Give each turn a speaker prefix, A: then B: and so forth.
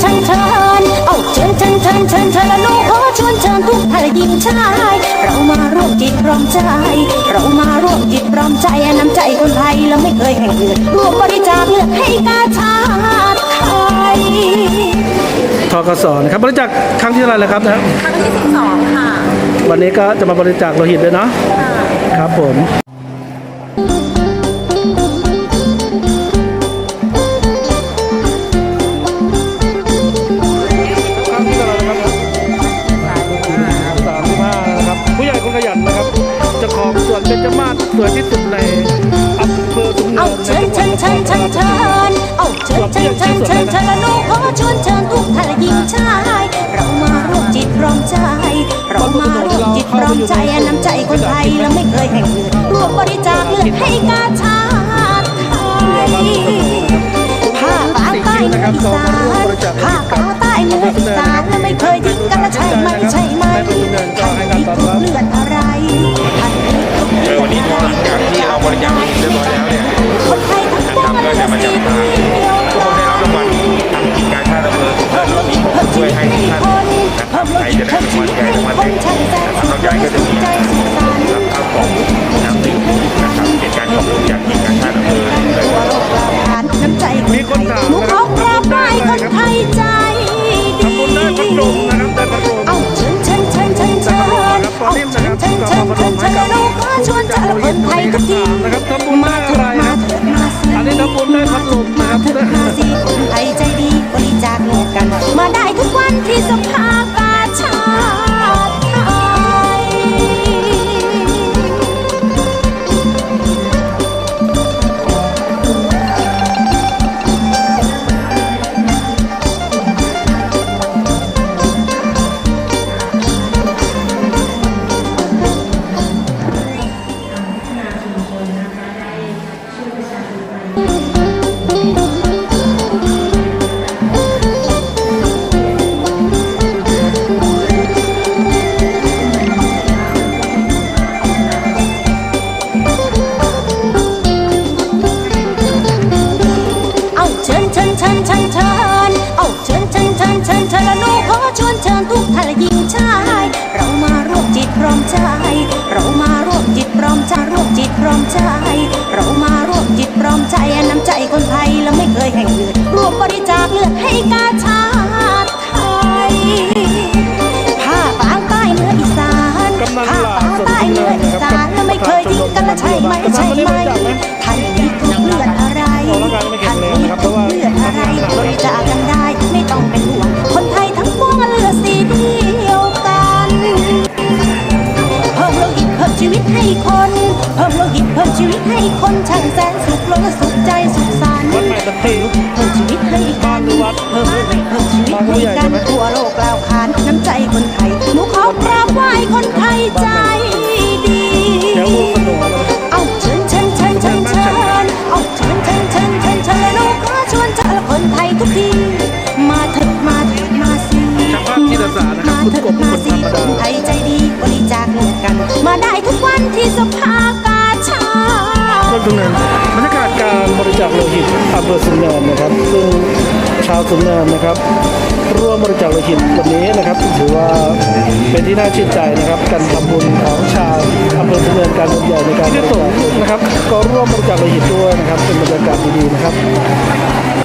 A: เชิญเชิญเอาเชิญเชิญเชิญเชิญเชิญลูกขอชวนเชิญทุกท่านหญิงชาย เรามาร่วมจิตร่วมใจ เรามาร่วมจิตร่วมใจน้ำใจคนไทยเราไม่เคยแห่งเหือดร่วมบริจาคเลือดให้กาชาติไทย
B: ทกสนะครับบริจาคครั้งที่เท่าไหร่แล้วครับนะ
C: ครั้งที่12ค่ะ
B: วันนี้ก็จะมาบริจาคโลหิตด้วยเนาะครับผม นะครับผู้ใหญ่คนขยันนะครับเจะของสวนเบญจมาศสวยที่สุดในอำเภอสุนเนิ
A: เอา
B: น
A: เชิญเชิญเชิญเชิญเชิญเอาเชิญเชิญเชิญเชิญเชิญและลูกขอชวนเชิญทุกท่านหญิงชาย เรามาร่วมจิตร่วมใจ เรามาร่วมจิตร่วมใจน้ำใจคนไทยเราไม่เคยแห่งเหือดร่วมบริจาคเลือดให้กาชาติไทย ผ้าป่าใต้เมืองอีสานผ้าป่าายเมืองอีสานและไม่เคยทิ้งกันและใช่ไหมใช่ไหมท่านมีทุกเลือดอะไรท่านมีทุก
D: เอ
A: เลื
D: อ
A: ด
D: วันนี้
A: อะไร
D: หลังจากที่เราบริจาคเงินเรียบร้อยแล้วเนี่ย
A: คนไทยทั้งปวงเลือดสีเดียว
D: ทุกคนได้รับรางวัลทางกิจการชาติอำเภอสุนทรนี้ช่วยให้ท่านใครจะได้รางวัลใหญ่รางวัลเล็กนะครับนอกจากก็จะมีาง
A: ใต้เนื้ออีสานแล้วไม่เคยทิ้งกันและใช่ไหมใช่ไหมท่านมีทุกเลือดอะไรท่านมีทุกเลือดอะไรบริจาคกันได้ไม่ต้องเป็นห่วง คนไทยทั้งปวงเลือดสีเดียวกันเพิ่มโลหิตเพิ่มชีวิตให้คนเพิ่มโลหิตเพิ่มชีวิตให้คนช่างแสนสุขล้นสุขใจสุขสันต์
B: เพง
A: เพิ่มชีวิตให้กันเพิ่มเพิ่มชีวิตให้กันทั่วโลก
B: ภานะครับคุณกบคนธรรมดา
A: ไทยใจดีบริจาคเงินกัน มาได้ทุกวันที่สภากาชาติ
B: คนสุนเนินบรรยากาศการบริจาคโลหิตอำเภอสุนเนินะครับ ซึ่งชาวสุนเนินะครับร่วมบริจาคโลหิตวันนี้นะครับถือว่าเป็นที่น่าชื่นใจนะครับการทำบุญของชาวอำเภอสุนเนินการบุญใหญ่ในการที่สงนะครับ ก็ร่วมบริจาคโลหิตด้วยนะครับเป็นบรรยากาศดีๆนะครับ